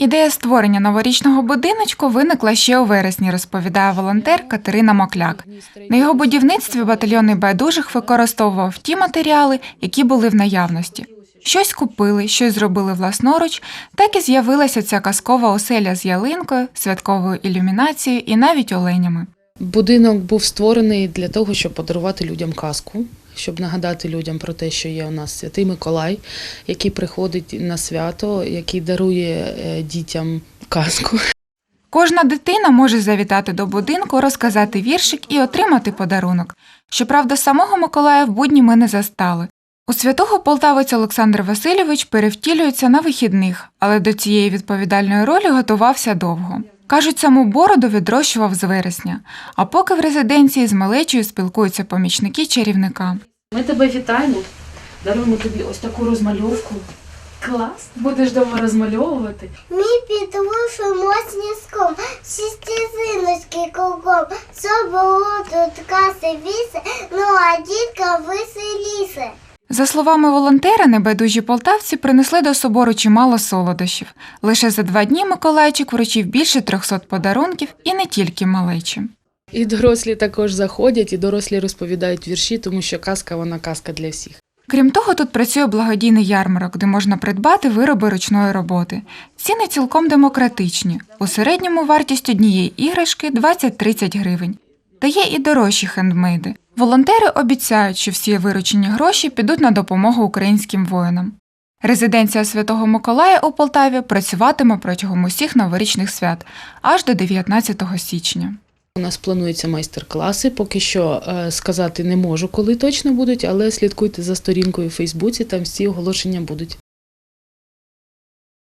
Ідея створення новорічного будиночку виникла ще у вересні, розповідає волонтер Катерина Мокляк. На його будівництві батальйонний байдужих використовував ті матеріали, які були в наявності. Щось купили, щось зробили власноруч, так і з'явилася ця казкова оселя з ялинкою, святковою ілюмінацією і навіть оленями. Будинок був створений для того, щоб подарувати людям казку, щоб нагадати людям про те, що є у нас святий Миколай, який приходить на свято, який дарує е, дітям казку. Кожна дитина може завітати до будинку, розказати віршик і отримати подарунок. Щоправда, самого Миколая в будні ми не застали. У святого полтавець Олександр Васильович перевтілюється на вихідних, але до цієї відповідальної ролі готувався довго. Кажуть, саму бороду відрощував з вересня, а поки в резиденції з малечою спілкуються помічники чарівника. Ми тебе вітаємо. Даруємо тобі ось таку розмальовку. Клас! Будеш вдома розмальовувати. Ми підрушуємо сніском, всі стізиночки кругом, все було тут каси віси, ну а дітка веселіше. За словами волонтера, небайдужі полтавці принесли до собору чимало солодощів. Лише за два дні Миколайчик вручив більше 300 подарунків і не тільки малечі. І дорослі також заходять, і дорослі розповідають вірші, тому що казка вона казка для всіх. Крім того, тут працює благодійний ярмарок, де можна придбати вироби ручної роботи. Ціни цілком демократичні. У середньому вартість однієї іграшки 20-30 гривень. Та є і дорожчі хендмейди. Волонтери обіцяють, що всі виручені гроші підуть на допомогу українським воїнам. Резиденція Святого Миколая у Полтаві працюватиме протягом усіх новорічних свят аж до 19 січня. У нас плануються майстер-класи. Поки що е, сказати не можу, коли точно будуть, але слідкуйте за сторінкою у Фейсбуці, там всі оголошення будуть.